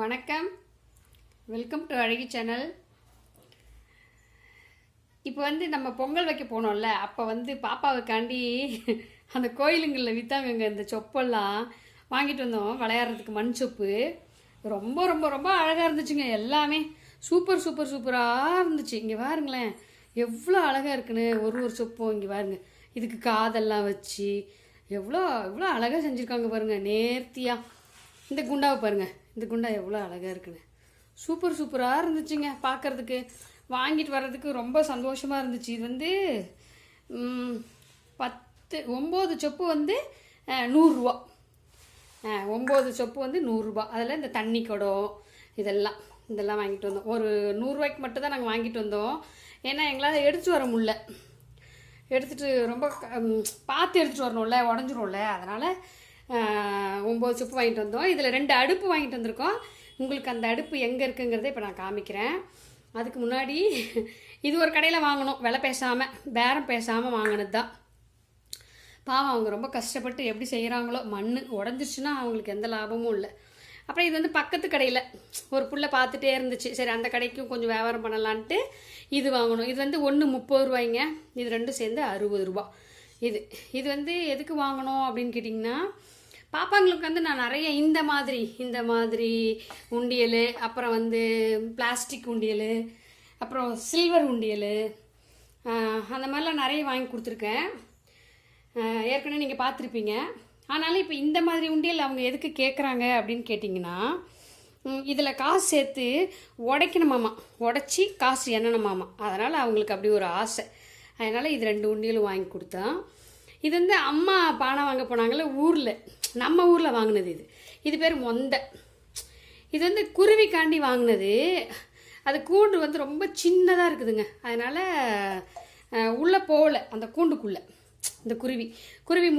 வணக்கம். Welcome to அழகி channel இப்போ வந்து நம்ம பொங்கல் வைக்க போனோம்ல அப்போ வந்து பாப்பாவுக்காண்டி அந்த கோயிலுங்களில் விற்றாங்கங்க இந்த சொப்பெல்லாம் வாங்கிட்டு வந்தோம் விளையாடுறதுக்கு மண் சொப்பு. ரொம்ப ரொம்ப ரொம்ப அழகாக இருந்துச்சுங்க எல்லாமே. சூப்பர் சூப்பர் சூப்பராக இருந்துச்சு. இங்கே பாருங்களேன் எவ்வளோ அழகாக இருக்குன்னு ஒரு ஒரு சொப்பும் இங்கே பாருங்க. இதுக்கு காதெல்லாம் வச்சு எவ்வளோ எவ்வளோ அழகாக செஞ்சுருக்காங்க பாருங்க நேர்த்தியாக இந்த குண்டாவை பாருங்க. இந்த குண்டா எவ்வளோ அழகாக இருக்குன்னு. சூப்பர் சூப்பராக இருந்துச்சுங்க பார்க்கறதுக்கு வாங்கிட்டு வர்றதுக்கு ரொம்ப சந்தோஷமாக இருந்துச்சு. இது வந்து பத்து ஒம்பது சொப்பு வந்து நூறுரூவா. ஒம்பது சொப்பு வந்து நூறுரூபா. அதில் இந்த தண்ணி குடம் இதெல்லாம் இதெல்லாம் வாங்கிட்டு வந்தோம். ஒரு நூறுரூவாய்க்கு மட்டும் தான் நாங்கள் வாங்கிட்டு வந்தோம். ஏன்னா எங்களால் எடுத்துகிட்டு வர முடில எடுத்துட்டு ரொம்ப பார்த்து எடுத்துகிட்டு வரணும்ல உடஞ்சிரும்ல. அதனால் ஒம்பது சுப்பு வாங்கிட்டு வந்தோம். இதில் ரெண்டு அடுப்பு வாங்கிட்டு வந்திருக்கோம். உங்களுக்கு அந்த அடுப்பு எங்கே இருக்குங்கிறத இப்போ நான் காமிக்கிறேன். அதுக்கு முன்னாடி இது ஒரு கடையில் வாங்கினோம் விலை பேசாமல் பேரம் பேசாமல் வாங்கினது தான் பாவம் அவங்க ரொம்ப கஷ்டப்பட்டு எப்படி செய்கிறாங்களோ மண் உடஞ்சிருச்சுன்னா அவங்களுக்கு எந்த லாபமும் இல்லை. அப்புறம் இது வந்து பக்கத்து கடையில் ஒரு புள்ள பார்த்துட்டே இருந்துச்சு. சரி அந்த கடைக்கும் கொஞ்சம் வியாபாரம் பண்ணலான்ட்டு இது வாங்கணும். இது வந்து ஒன்று முப்பது ரூபாய்ங்க. இது ரெண்டும் சேர்ந்து அறுபது ரூபா. இது இது வந்து எதுக்கு வாங்கணும் அப்படின்னு கேட்டிங்கன்னா பாப்பாங்களுக்கு வந்து நான் நிறைய இந்த மாதிரி இந்த மாதிரி உண்டியல் அப்புறம் வந்து பிளாஸ்டிக் உண்டியல் அப்புறம் சில்வர் உண்டியல் அந்த மாதிரிலாம் நிறைய வாங்கி கொடுத்துருக்கேன். ஏற்கனவே நீங்கள் பார்த்துருப்பீங்க. ஆனாலும் இப்போ இந்த மாதிரி உண்டியல் அவங்க எதுக்கு கேட்குறாங்க அப்படின்னு கேட்டிங்கன்னா இதில் காசு சேர்த்து உடைக்கணுமாமா உடச்சி காசு எண்ணணுமாமா அதனால் அவங்களுக்கு அப்படி ஒரு ஆசை. அதனால் இது ரெண்டு உண்டியலும் வாங்கி கொடுத்தோம் இது வந்து அம்மா பானை வாங்க போனாங்கல்ல ஊரில். நம்ம ஊரில் வாங்கினது இது. இது பேர் மொந்த. இது வந்து குருவிக்காண்டி வாங்கினது. அது கூண்டு வந்து ரொம்ப சின்னதாக இருக்குதுங்க. அதனால் உள்ளே போகல. அந்த கூண்டுக்குள்ளே. இந்த குருவி. குருவி